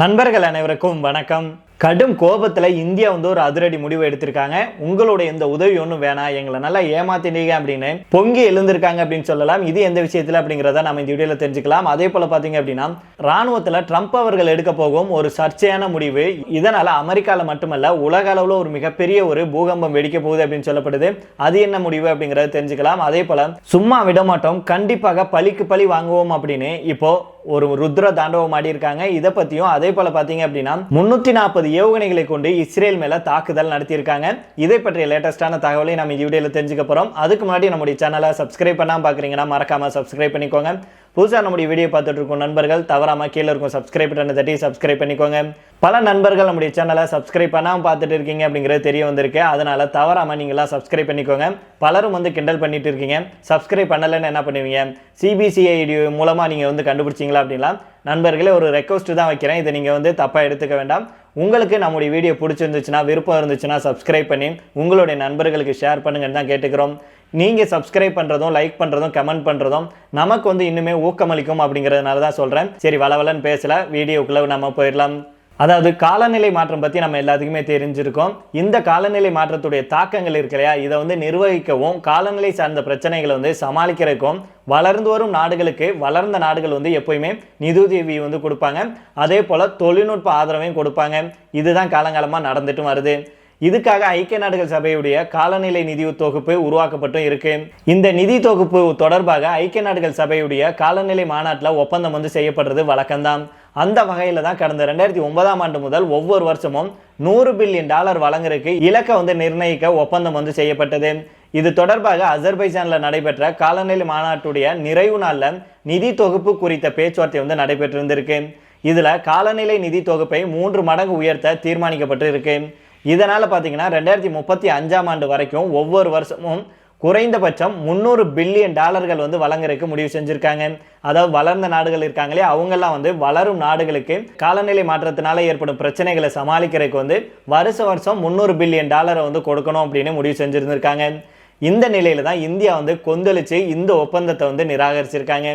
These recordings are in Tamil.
நண்பர்கள் அனைவருக்கும் வணக்கம். கடும் கோபத்தில் இந்தியா வந்து ஒரு அதிரடி முடிவு எடுத்திருக்காங்க. உங்களுடைய இந்த உதவி ஒன்றும் வேணாம். எங்களை நல்லா ஏமாத்தினீங்க அப்படின்னு பொங்கி எழுந்திருக்காங்க அப்படின்னு சொல்லலாம். இது எந்த விஷயத்தில் அப்படிங்கிறத நம்ம இந்த வீடியோவில் தெரிஞ்சுக்கலாம். அதே போல் பார்த்தீங்க அப்படின்னா ராணுவத்தில் ட்ரம்ப் அவர்கள் எடுக்க போகும் ஒரு சர்ச்சையான முடிவு. இதனால் அமெரிக்காவில் மட்டுமல்ல உலக அளவில் ஒரு மிகப்பெரிய ஒரு பூகம்பம் வெடிக்க போகுது அப்படின்னு சொல்லப்படுது. அது என்ன முடிவு அப்படிங்கிறத தெரிஞ்சுக்கலாம். அதே போல் சும்மா விட மாட்டோம் கண்டிப்பாக பழிக்கு பழி வாங்குவோம் அப்படின்னு இப்போ ஒரு ருத்ர தாண்டவம் ஆடியிருக்காங்க. இதை பற்றியும் அதே போல் பார்த்தீங்க அப்படின்னா முன்னூற்றி நாற்பது ஏவுகணைகளை கொண்டு இஸ்ரேல் மேலே தாக்குதல் நடத்தியிருக்காங்க. இதை பற்றிய லேட்டஸ்ட்டான தகவலை நம்ம இந்த வீடியோவில் தெரிஞ்சுக்க போகிறோம் அதுக்கு முன்னாடி நம்முடைய சேனலை சப்ஸ்கிரைப் பண்ணாமல் பார்க்குறீங்கன்னா மறக்காமல் சப்ஸ்கிரைப் பண்ணிக்கோங்க. புதுசாக நம்முடைய வீடியோ பார்த்துட்டு இருக்கும் நண்பர்கள் தவறாமல் கீழே இருக்கும் சப்ஸ்கிரைப் பட்டனை தட்டி சப்ஸ்கிரைப் பண்ணிக்கோங்க. பல நண்பர்கள் நம்முடைய சேனலை சப்ஸ்கிரைப் பண்ணாமல் பார்த்துட்டு இருக்கீங்க அப்படிங்கிறது தெரிய வந்திருக்கு. அதனால் தவறாமல் நீங்களாம் சப்ஸ்கிரைப் பண்ணிக்கோங்க. பலரும் வந்து கிண்டல் பண்ணிட்டு இருக்கீங்க. சப்ஸ்கிரைப் பண்ணலைன்னு என்ன பண்ணுவீங்க? சிபிசிஐடி மூலமாக நீங்கள் வந்து கண்டுபிடிச்சிங்களா அப்படின்லாம் நண்பர்களே ஒரு ரெக்வஸ்ட் தான் வைக்கிறேன். இதை நீங்கள் வந்து தப்பாக எடுத்துக்க வேண்டாம். உங்களுக்கு நம்முடைய வீடியோ பிடிச்சிருந்துச்சுன்னா விருப்பம் இருந்துச்சுன்னா சப்ஸ்கிரைப் பண்ணி உங்களுடைய நண்பர்களுக்கு ஷேர் பண்ணுங்கன்னு தான் கேட்டுக்கிறோம். நீங்கள் சப்ஸ்கிரைப் பண்ணுறதும் லைக் பண்ணுறதும் கமெண்ட் பண்ணுறதும் நமக்கு வந்து இன்னுமே ஊக்கமளிக்கும் அப்படிங்கிறதுனால தான் சொல்கிறேன் சரி வளவலன்னு பேசல வீடியோக்குள்ளே நம்ம போயிடலாம். அதாவது காலநிலை மாற்றம் பற்றி நம்ம எல்லாத்துக்குமே தெரிஞ்சிருக்கோம். இந்த காலநிலை மாற்றத்துடைய தாக்கங்கள் இருக்கு இல்லையா? இதை வந்து நிர்வகிக்கவும் காலநிலை சார்ந்த பிரச்சனைகளை வந்து சமாளிக்கிறதுக்கும் வளர்ந்து வரும் நாடுகளுக்கு வளர்ந்த நாடுகள் வந்து எப்போயுமே நிதியுதவி வந்து கொடுப்பாங்க. அதே போல் தொழில்நுட்ப ஆதரவையும் கொடுப்பாங்க. இதுதான் காலங்காலமாக நடந்துட்டு வருது. இதுக்காக ஐக்கிய நாடுகள் சபையுடைய காலநிலை நிதி தொகுப்பு உருவாக்கப்பட்டும் இருக்கு. இந்த நிதி தொகுப்பு தொடர்பாக ஐக்கிய நாடுகள் சபையுடைய காலநிலை மாநாட்டில் ஒப்பந்தம் வந்து செய்யப்படுறது வழக்கம்தான். அந்த வகையில் தான் கடந்த ரெண்டாயிரத்தி ஒன்பதாம் ஆண்டு முதல் ஒவ்வொரு வருஷமும் நூறு பில்லியன் டாலர் வழங்குறதுக்கு இலக்கை வந்து நிர்ணயிக்க ஒப்பந்தம் வந்து செய்யப்பட்டது. இது தொடர்பாக அசர்பைஜானில் நடைபெற்ற காலநிலை மாநாட்டுடைய நிறைவு நாளில் நிதி தொகுப்பு குறித்த பேச்சுவார்த்தை வந்து நடைபெற்றிருந்திருக்கு இதில் காலநிலை நிதி தொகுப்பை மூன்று மடங்கு உயர்த்த தீர்மானிக்கப்பட்டு இருக்கு. இதனால் பார்த்தீங்கன்னா ரெண்டாயிரத்தி முப்பத்தி அஞ்சாம் ஆண்டு வரைக்கும் ஒவ்வொரு வருஷமும் குறைந்தபட்சம் முந்நூறு பில்லியன் டாலர்கள் வந்து வழங்குறதுக்கு முடிவு செஞ்சுருக்காங்க. அதாவது வளர்ந்த நாடுகள் இருக்காங்களே அவங்கெல்லாம் வந்து வளரும் நாடுகளுக்கு காலநிலை மாற்றத்தினால ஏற்படும் பிரச்சனைகளை சமாளிக்கிறதுக்கு வந்து வருஷ வருஷம் முந்நூறு பில்லியன் டாலரை வந்து கொடுக்கணும் அப்படின்னு முடிவு செஞ்சுருந்துருக்காங்க. இந்த நிலையில தான் இந்தியா வந்து கொந்தளிச்சு இந்த ஒப்பந்தத்தை வந்து நிராகரிச்சிருக்காங்க.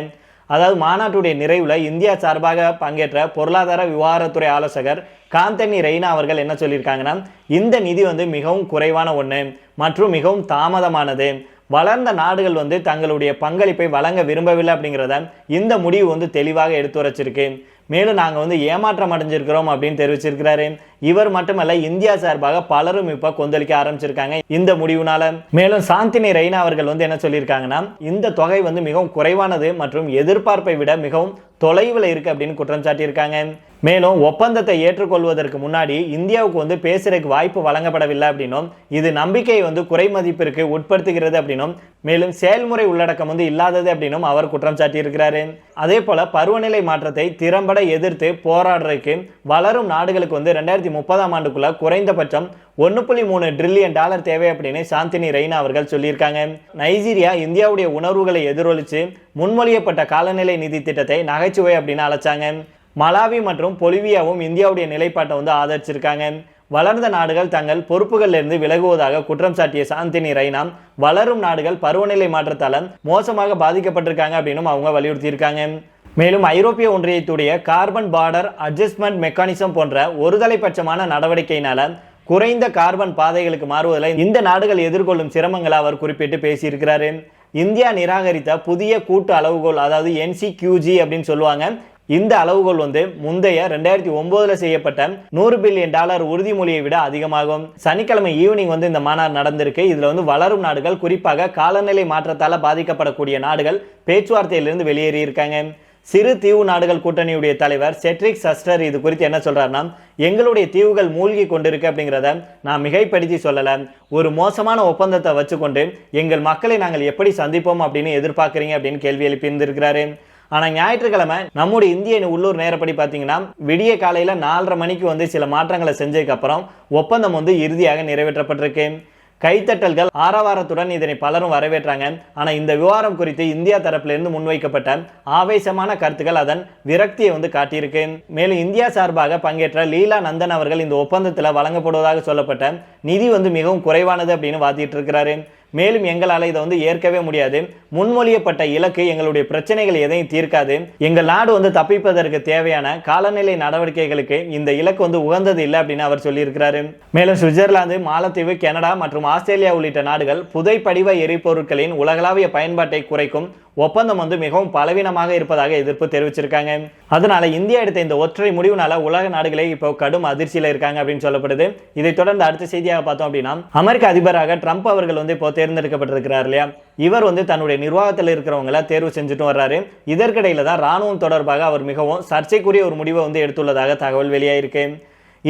அதாவது மாநாட்டுடைய நிறைவில் இந்தியா சார்பாக பங்கேற்ற பொருளாதார விவகாரத்துறை ஆலோசகர் காந்தனி ரெய்னா அவர்கள் என்ன சொல்லியிருக்காங்கன்னா இந்த நிதி வந்து மிகவும் குறைவான ஒன்று மற்றும் மிகவும் தாமதமானது. வளர்ந்த நாடுகள் வந்து தங்களுடைய பங்களிப்பை வழங்க விரும்பவில்லை அப்படிங்கிறத இந்த முடிவு வந்து தெளிவாக எடுத்துரைச்சிருக்கு மேலும் நாங்கள் வந்து ஏமாற்றம் அடைஞ்சிருக்கிறோம் அப்படின்னு தெரிவிச்சிருக்கிறாரு. இவர் மட்டுமல்ல இந்தியா சார்பாக பலரும் இப்போ கொந்தளிக்க ஆரம்பிச்சிருக்காங்க இந்த முடிவுனால. மேலும் சாந்தினி ரெய்னா அவர்கள் வந்து என்ன சொல்லியிருக்காங்கன்னா இந்த தொகை வந்து மிகவும் குறைவானது மற்றும் எதிர்பார்ப்பை விட மிகவும் தொலைவில் இருக்குது அப்படின்னு குற்றம் சாட்டியிருக்காங்க. மேலும் ஒப்பந்தத்தை ஏற்றுக்கொள்வதற்கு முன்னாடி இந்தியாவுக்கு வந்து பேசுறதுக்கு வாய்ப்பு வழங்கப்படவில்லை அப்படின்னும் இது நம்பிக்கையை வந்து குறை மதிப்பிற்கு உட்படுத்துகிறது அப்படின்னும் மேலும் செயல்முறை உள்ளடக்கம் வந்து இல்லாதது அப்படின்னும் அவர் குற்றம் சாட்டியிருக்கிறாரு. அதே போல பருவநிலை மாற்றத்தை திறம்பட எதிர்த்து போராடுறதுக்கு வளரும் நாடுகளுக்கு வந்து ரெண்டாயிரத்தி முப்பதாம் ஆண்டுக்குள்ள குறைந்தபட்சம் ஒன்று புள்ளி மூணு ட்ரில்லியன் டாலர் தேவை அப்படின்னு சாந்தினி ரெய்னா அவர்கள் சொல்லியிருக்காங்க. நைஜீரியா இந்தியாவுடைய உணர்வுகளை எதிரொலித்து முன்மொழியப்பட்ட காலநிலை நிதி திட்டத்தை நகைச்சுவை அப்படின்னு அழைச்சாங்க. மலாவி மற்றும் பொலிவியாவும் இந்தியாவுடைய நிலைப்பாட்டை வந்து ஆதரிச்சிருக்காங்க. வளர்ந்த நாடுகள் தங்கள் பொறுப்புகளிலிருந்து விலகுவதாக குற்றம் சாட்டிய சாந்தினி ரெய்னா வளரும் நாடுகள் பருவநிலை மாற்றத்தால் மோசமாக பாதிக்கப்பட்டிருக்காங்க அப்படின்னு அவங்க வலியுறுத்தியிருக்காங்க. மேலும் ஐரோப்பிய ஒன்றியத்துடைய கார்பன் பார்டர் அட்ஜஸ்ட்மெண்ட் மெக்கானிசம் போன்ற ஒருதலைபட்சமான நடவடிக்கையினால குறைந்த கார்பன் பாதைகளுக்கு மாறுவதில் இந்த நாடுகள் எதிர்கொள்ளும் சிரமங்களை அவர் குறிப்பிட்டு பேசியிருக்கிறாரு. இந்தியா நிராகரித்த புதிய கூட்டு அளவுகோல் அதாவது என்சிக்யூஜி அப்படின்னு சொல்லுவாங்க. இந்த அளவுகோல் வந்து முந்தைய ரெண்டாயிரத்தி ஒன்பதுல செய்யப்பட்ட நூறு பில்லியன் டாலர் உறுதிமொழியை விட அதிகமாகும். சனிக்கிழமை ஈவினிங் வந்து இந்த மாநாடு நடந்திருக்கு. இதுல வந்து வளரும் நாடுகள் குறிப்பாக காலநிலை மாற்றத்தால பாதிக்கப்படக்கூடிய நாடுகள் பேச்சுவார்த்தையிலிருந்து வெளியேறி இருக்காங்க. சிறு தீவு நாடுகள் கூட்டணியுடைய தலைவர் செட்ரிக் சஸ்டர் இது குறித்து என்ன சொல்றாருன்னா எங்களுடைய தீவுகள் மூழ்கி கொண்டிருக்கு அப்படிங்கிறத நான் மிகைப்படுத்தி சொல்லல. ஒரு மோசமான ஒப்பந்தத்தை வச்சுக்கொண்டு எங்கள் மக்களை நாங்கள் எப்படி சந்திப்போம் அப்படின்னு எதிர்பார்க்குறீங்க அப்படின்னு கேள்வி எழுப்பியிருந்திருக்கிறாரு. ஆனால் ஞாயிற்றுக்கிழமை நம்முடைய இந்திய உள்ளூர் நேரப்படி பார்த்தீங்கன்னா விடிய காலையில் நாலரை மணிக்கு வந்து சில மாற்றங்களை செஞ்சதுக்கப்புறம் ஒப்பந்தம் வந்து இறுதியாக நிறைவேற்றப்பட்டிருக்கு. கைத்தட்டல்கள் ஆரவாரத்துடன் இதனை பலரும் வரவேற்றாங்க. ஆனால் இந்த விவகாரம் குறித்து இந்தியா தரப்பிலிருந்து முன்வைக்கப்பட்ட ஆவேசமான கருத்துக்கள் அதன் விரக்தியை வந்து காட்டியிருக்கு. மேலும் இந்தியா சார்பாக பங்கேற்ற லீலா நந்தன் அவர்கள் இந்த ஒப்பந்தத்தில் வழங்கப்படுவதாக சொல்லப்பட்ட நிதி வந்து மிகவும் குறைவானது அப்படின்னு வாதிட்டு இருக்கிறாரு மேலும் எங்களால் இதை வந்து ஏற்கவே முடியாது. முன்மொழியப்பட்ட இலக்கு எங்களுடைய பிரச்சனைகள் எதையும் தீர்க்காது. எங்கள் நாடு வந்து தப்பிப்பதற்கு தேவையான காலநிலை நடவடிக்கைகளுக்கு இந்த இலக்கு வந்து உகந்தது இல்லை அப்படின்னு அவர் சொல்லியிருக்கிறாரு. மேலும் சுவிட்சர்லாந்து மாலத்தீவு கனடா மற்றும் ஆஸ்திரேலியா உள்ளிட்ட நாடுகள் புதைப்படிவ எரிபொருட்களின் உலகளாவிய பயன்பாட்டை குறைக்கும் ஒப்பந்தம் வந்து மிகவும் பலவீனமாக இருப்பதாக எதிர்ப்பு தெரிவிச்சிருக்காங்க. அதனால இந்தியா எடுத்த இந்த ஒற்றை முடிவுனால உலக நாடுகளே இப்போ கடும் அதிர்ச்சியில் இருக்காங்க அப்படின்னு சொல்லப்படுது. இதை தொடர்ந்து அடுத்த செய்தியாக பார்த்தோம் அப்படின்னா அமெரிக்க அதிபராக ட்ரம்ப் அவர்கள் வந்து இப்போ தேர்ந்தெடுக்கப்பட்டிருக்கிறார் இல்லையா? இவர் வந்து தன்னுடைய நிர்வாகத்தில் இருக்கிறவங்கள தேர்வு செஞ்சுட்டு வர்றாரு. இதற்கிடையில தான் ராணுவம் தொடர்பாக அவர் மிகவும் சர்ச்சைக்குரிய ஒரு முடிவை வந்து எடுத்துள்ளதாக தகவல் வெளியாயிருக்கு.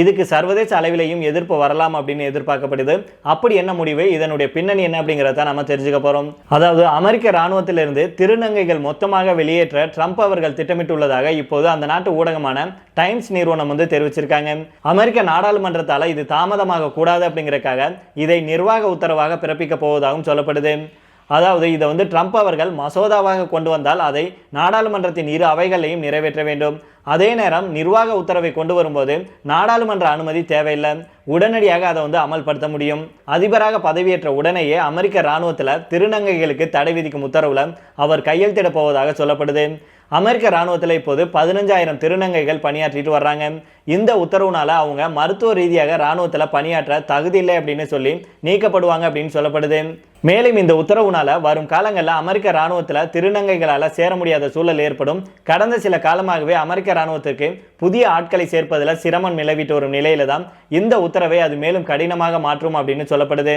இதுக்கு சர்வதேச அளவிலையும் எதிர்ப்பு வரலாம் அப்படின்னு எதிர்பார்க்கப்படுது. அப்படி என்ன முடிவு? இதனுடைய பின்னணி என்ன அப்படிங்கிறத நம்ம தெரிஞ்சுக்க போகிறோம் அதாவது அமெரிக்க இராணுவத்திலிருந்து திருநங்கைகள் மொத்தமாக வெளியேற்ற ட்ரம்ப் அவர்கள் திட்டமிட்டுள்ளதாக இப்போது அந்த நாட்டு ஊடகமான டைம்ஸ் நிறுவனம் வந்து தெரிவிச்சிருக்காங்க. அமெரிக்க நாடாளுமன்றத்தால் இது தாமதமாக கூடாது அப்படிங்கிறக்காக இதை நிர்வாக உத்தரவாக பிறப்பிக்க போவதாகவும் சொல்லப்படுது. அதாவது இதை வந்து ட்ரம்ப் அவர்கள் மசோதாவாக கொண்டு வந்தால் அதை நாடாளுமன்றத்தின் இரு அவைகளையும் நிறைவேற்ற வேண்டும். அதே நேரம் நிர்வாக உத்தரவை கொண்டு வரும்போது நாடாளுமன்ற அனுமதி தேவையில்லை. உடனடியாக அதை வந்து அமல்படுத்த முடியும். அதிபராக பதவியேற்ற உடனேயே அமெரிக்க இராணுவத்தில் திருநங்கைகளுக்கு தடை விதிக்கும் உத்தரவில் அவர் கையெழுத்திடப் போவதாக சொல்லப்படுது. அமெரிக்க இராணுவத்தில் இப்போது பதினஞ்சாயிரம் திருநங்கைகள் பணியாற்றிட்டு வர்றாங்க. இந்த உத்தரவுனால அவங்க மருத்துவ ரீதியாக இராணுவத்தில் பணியாற்ற தகுதி இல்லை அப்படின்னு சொல்லி நீக்கப்படுவாங்க அப்படின்னு சொல்லப்படுது. மேலும் இந்த உத்தரவுனால வரும் காலங்களில் அமெரிக்க இராணுவத்தில் திருநங்கைகளால் சேர முடியாத சூழல் ஏற்படும். கடந்த சில காலமாகவே அமெரிக்க இராணுவத்திற்கு புதிய ஆட்களை சேர்ப்பதில் சிரமம் நிலவிட்டு வரும் நிலையில தான் இந்த உத்தரவை அது மேலும் கடினமாக மாற்றும் அப்படின்னு சொல்லப்படுது.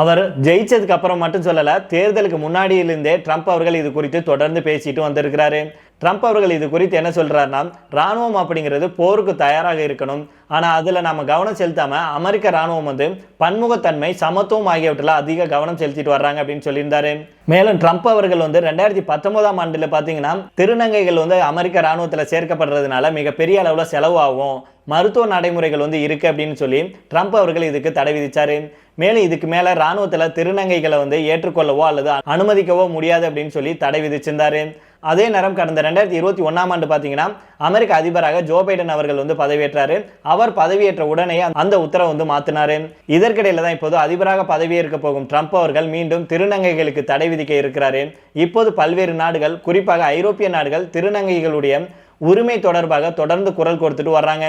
அவர் ஜெயிச்சதுக்கு அப்புறம் மட்டும் சொல்லலை தேர்தலுக்கு முன்னாடியிலிருந்தே ட்ரம்ப் அவர்கள் இது குறித்து தொடர்ந்து பேசிட்டு வந்திருக்கிறாரு. ட்ரம்ப் அவர்கள் இது குறித்து என்ன சொல்கிறாருன்னா ராணுவம் அப்படிங்கிறது போருக்கு தயாராக இருக்கணும். ஆனால் அதில் நம்ம கவனம் செலுத்தாமல் அமெரிக்க ராணுவம் வந்து பன்முகத்தன்மை சமத்துவம் ஆகியவற்றில் அதிக கவனம் செலுத்திட்டு வர்றாங்க அப்படின்னு சொல்லியிருந்தாரு. மேலும் ட்ரம்ப் அவர்கள் வந்து ரெண்டாயிரத்தி பத்தொன்பதாம் ஆண்டில் பார்த்தீங்கன்னா திருநங்கைகள் வந்து அமெரிக்க ராணுவத்தில் சேர்க்கப்படுறதுனால மிகப்பெரிய அளவில் செலவாகும். மருத்துவ நடைமுறைகள் வந்து இருக்குது அப்படின்னு சொல்லி ட்ரம்ப் அவர்கள் இதுக்கு தடை விதித்தார் மேலும் இதுக்கு மேலே ராணுவத்தில் திருநங்கைகளை வந்து ஏற்றுக்கொள்ளவோ அல்லது அனுமதிக்கவோ முடியாது அப்படின்னு சொல்லி தடை விதிச்சிருந்தாரு. அதே நேரம் கடந்த ரெண்டாயிரத்தி இருபத்தி ஒன்றாம் ஆண்டு பார்த்தீங்கன்னா அமெரிக்க அதிபராக ஜோ பைடன் அவர்கள் வந்து பதவியேற்றாரு. அவர் பதவியேற்ற உடனே அந்த உத்தரவை வந்து மாத்தினாரு. இதற்கிடையில தான் இப்போது அதிபராக பதவியேற்க போகும் ட்ரம்ப் அவர்கள் மீண்டும் திருநங்கைகளுக்கு தடை விதிக்க இருக்கிறாரு. இப்போது பல்வேறு நாடுகள் குறிப்பாக ஐரோப்பிய நாடுகள் திருநங்கைகளுடைய உரிமை தொடர்பாக தொடர்ந்து குரல் கொடுத்துட்டு வர்றாங்க.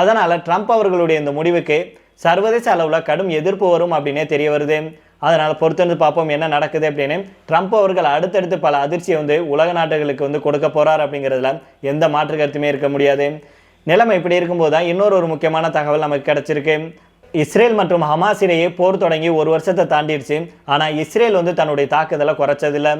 அதனால் ட்ரம்ப் அவர்களுடைய இந்த முடிவுக்கு சர்வதேச அளவில் கடும் எதிர்ப்பு வரும் அப்படின்னே தெரிய வருது. அதனால் பொறுத்திருந்து பார்ப்போம் என்ன நடக்குது அப்படின்னு. ட்ரம்ப் அவர்கள் அடுத்தடுத்து பல அதிர்ச்சியை வந்து உலக நாடுகளுக்கு வந்து கொடுக்க போறார் அப்படிங்கிறதுல எந்த மாற்று கருத்துமே இருக்க முடியாது. நிலைமை இப்படி இருக்கும்போது தான் இன்னொரு ஒரு முக்கியமான தகவல் நமக்கு கிடச்சிருக்கு. இஸ்ரேல் மற்றும் ஹமாஸ் இடையே போர் தொடங்கி ஒரு வருஷத்தை தாண்டிடுச்சு. ஆனால் இஸ்ரேல் வந்து தன்னுடைய தாக்குதலை குறைச்சதில்லை.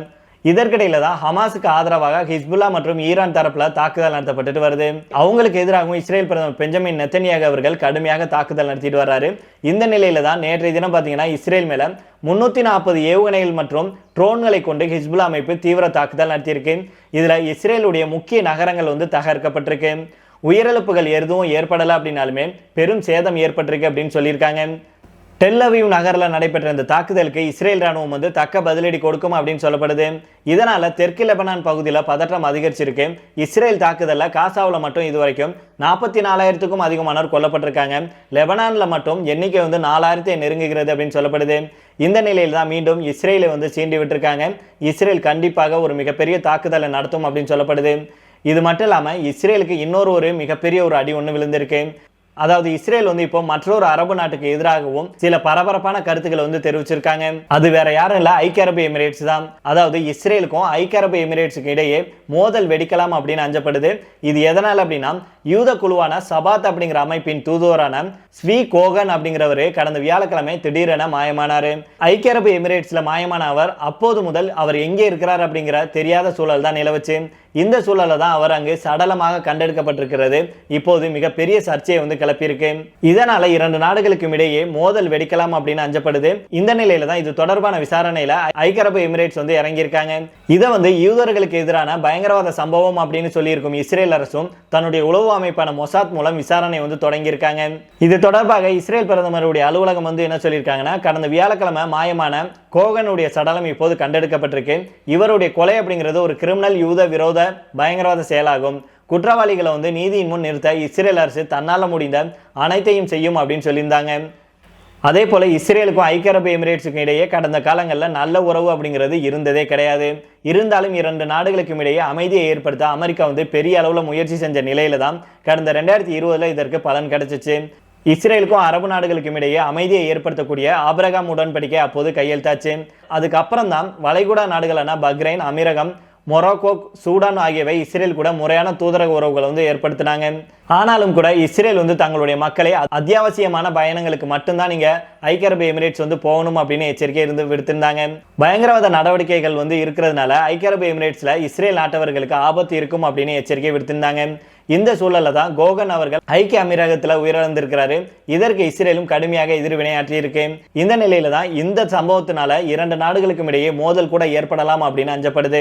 இதற்கிடையில தான் ஹமாஸுக்கு ஆதரவாக ஹிஸ்புல்லா மற்றும் ஈரான் தரப்புல தாக்குதல் நடத்தப்பட்டுட்டு வருது. அவங்களுக்கு எதிராகவும் இஸ்ரேல் பிரதமர் பெஞ்சமின் நெத்தனியாக அவர்கள் கடுமையாக தாக்குதல் நடத்திட்டு வர்றாரு. இந்த நிலையில தான் நேற்றைய தினம் பார்த்தீங்கன்னா இஸ்ரேல் மேல முன்னூத்தி நாற்பது ஏவுகணைகள் மற்றும் ட்ரோன்களை கொண்டு ஹிஸ்புல்லா அமைப்பு தீவிர தாக்குதல் நடத்தியிருக்கு. இதுல இஸ்ரேலுடைய முக்கிய நகரங்கள் வந்து தகர்க்கப்பட்டிருக்கு. உயிரிழப்புகள் எதுவும் ஏற்படலை அப்படின்னாலுமே பெரும் சேதம் ஏற்பட்டிருக்கு அப்படின்னு சொல்லியிருக்காங்க. டெல்லவியூ நகரில் நடைபெற்ற இந்த தாக்குதலுக்கு இஸ்ரேல் ராணுவம் வந்து தக்க பதிலடி கொடுக்கும் அப்படின்னு சொல்லப்படுது. இதனால் தெற்கு லெபனான் பகுதியில் பதற்றம் அதிகரிச்சிருக்கு. இஸ்ரேல் தாக்குதலில் காசாவில் மட்டும் இது வரைக்கும் நாற்பத்தி நாலாயிரத்துக்கும் அதிகமானோர் கொல்லப்பட்டிருக்காங்க. லெபனானில் மட்டும் எண்ணிக்கை வந்து நாலாயிரத்தை நெருங்குகிறது அப்படின்னு சொல்லப்படுது. இந்த நிலையில் தான் மீண்டும் இஸ்ரேலை வந்து சீண்டி விட்டுருக்காங்க. இஸ்ரேல் கண்டிப்பாக ஒரு மிகப்பெரிய தாக்குதலை நடத்தும் அப்படின்னு சொல்லப்படுது. இது மட்டும் இல்லாமல் இஸ்ரேலுக்கு இன்னொரு ஒரு மிகப்பெரிய ஒரு அடி ஒன்று விழுந்திருக்கு. அதாவது இஸ்ரேல் வந்து இப்போ மற்றொரு அரபு நாட்டுக்கு எதிராகவும் சில பரபரப்பான கருத்துக்களை வந்து தெரிவிச்சிருக்காங்க. அது வேற யாரும் இல்ல ஐக்கிய அரபு எமிரேட்ஸ் தான். அதாவது இஸ்ரேலுக்கும் ஐக்கிய அரபு எமிரேட்ஸுக்கு இடையே மோதல் வெடிக்கலாம் அப்படின்னு அஞ்சப்படுது. இது எதனால் அப்படின்னா யூத குழுவான சபாத் அப்படிங்கிற அமைப்பின் தூதுவரான ஸ்வீ கோகன் அப்படிங்கிறவர் கடந்த வியாழக்கிழமை திடீரென மாயமானாரு. ஐக்கிய அரபு எமிரேட்ஸ்ல மாயமான அவர் அப்போது முதல் அவர் எங்கே இருக்கிறார் அப்படிங்கிற தெரியாத சூழல் தான் நிலவுச்சு. இந்த சூழலில் தான் அவர் அங்கு சடலமாக கண்டெடுக்கப்பட்டிருக்கிறது. இப்போது மிகப்பெரிய சர்ச்சையை வந்து கிளப்பியிருக்கு. இதனால இரண்டு நாடுகளுக்கும் இடையே மோதல் வெடிக்கலாம் அப்படின்னு அஞ்சப்படுது. இந்த நிலையில தான் இது தொடர்பான விசாரணையில ஐக்கிய அரபு எமிரேட்ஸ் வந்து இறங்கியிருக்காங்க. இதை வந்து யூதர்களுக்கு எதிரான பயங்கரவாத சம்பவம் அப்படின்னு சொல்லியிருக்கும் இஸ்ரேல் அரசும் தன்னுடைய உளவு அமைப்பான மொசாத் மூலம் விசாரணை வந்து தொடங்கியிருக்காங்க. இது தொடர்பாக இஸ்ரேல் பிரதமருடைய அலுவலகம் வந்து என்ன சொல்லியிருக்காங்கன்னா கடந்த வியாழக்கிழமை மாயமான கோகனுடைய சடலம் இப்போது கண்டெடுக்கப்பட்டிருக்கு. இவருடைய கொலை அப்படிங்கிறது ஒரு கிரிமினல் யூத விரோத பயங்கரவாத செயலாகும். குற்றவாளிகளை வந்து நீதியின் முன் நிறுத்த இஸ்ரேல் அரசு தன்னால் முடிந்த அனைத்தையும் செய்யும் அப்படின்னு சொல்லியிருந்தாங்க. அதே போல் இஸ்ரேலுக்கும் ஐக்கிய அரபு எமிரேட்ஸுக்கும் இடையே கடந்த காலங்களில் நல்ல உறவு அப்படிங்கிறது இருந்ததே கிடையாது. இருந்தாலும் இரண்டு நாடுகளுக்கும் இடையே அமைதியை ஏற்படுத்த அமெரிக்கா வந்து பெரிய அளவில் முயற்சி செஞ்ச நிலையில தான் கடந்த ரெண்டாயிரத்தி இருபதில் இதற்கு பலன் கிடைச்சிச்சு. இஸ்ரேலுக்கும் அரபு நாடுகளுக்கும் இடையே அமைதியை ஏற்படுத்தக்கூடிய ஆபிரகாம் உடன்படிக்கை அப்போது கையெழுத்தாச்சு. அதுக்கப்புறம் தான் வளைகுடா நாடுகளான பக்ரைன் அமீரகம் மொராக்கோ சூடான் ஆகியவை இஸ்ரேல் கூட முறையான தூதரக உறவுகளை வந்து ஏற்படுத்தினாங்க. ஆனாலும் கூட இஸ்ரேல் வந்து தங்களுடைய மக்களை அத்தியாவசியமான பயணங்களுக்கு மட்டும்தான் நீங்க ஐக்கிய அரபு எமிரேட்ஸ் வந்து போகணும் அப்படின்னு எச்சரிக்கை இருந்து விடுத்திருந்தாங்க. பயங்கரவாத நடவடிக்கைகள் வந்து இருக்கிறதுனால ஐக்கிய அரபு எமிரேட்ஸ்ல இஸ்ரேல் நாட்டவர்களுக்கு ஆபத்து இருக்கும் அப்படின்னு எச்சரிக்கை விடுத்திருந்தாங்க. இந்த சூழலில் தான் கோகன் அவர்கள் ஐக்கிய அமீரகத்தில் உயிரிழந்திருக்கிறாரு. இதற்கு இஸ்ரேலும் கடுமையாக எதிர்வினையாற்றி இருக்கு. இந்த நிலையில தான் இந்த சம்பவத்தினால இரண்டு நாடுகளுக்கும் இடையே மோதல் கூட ஏற்படலாம் அப்படின்னு அஞ்சப்படுது.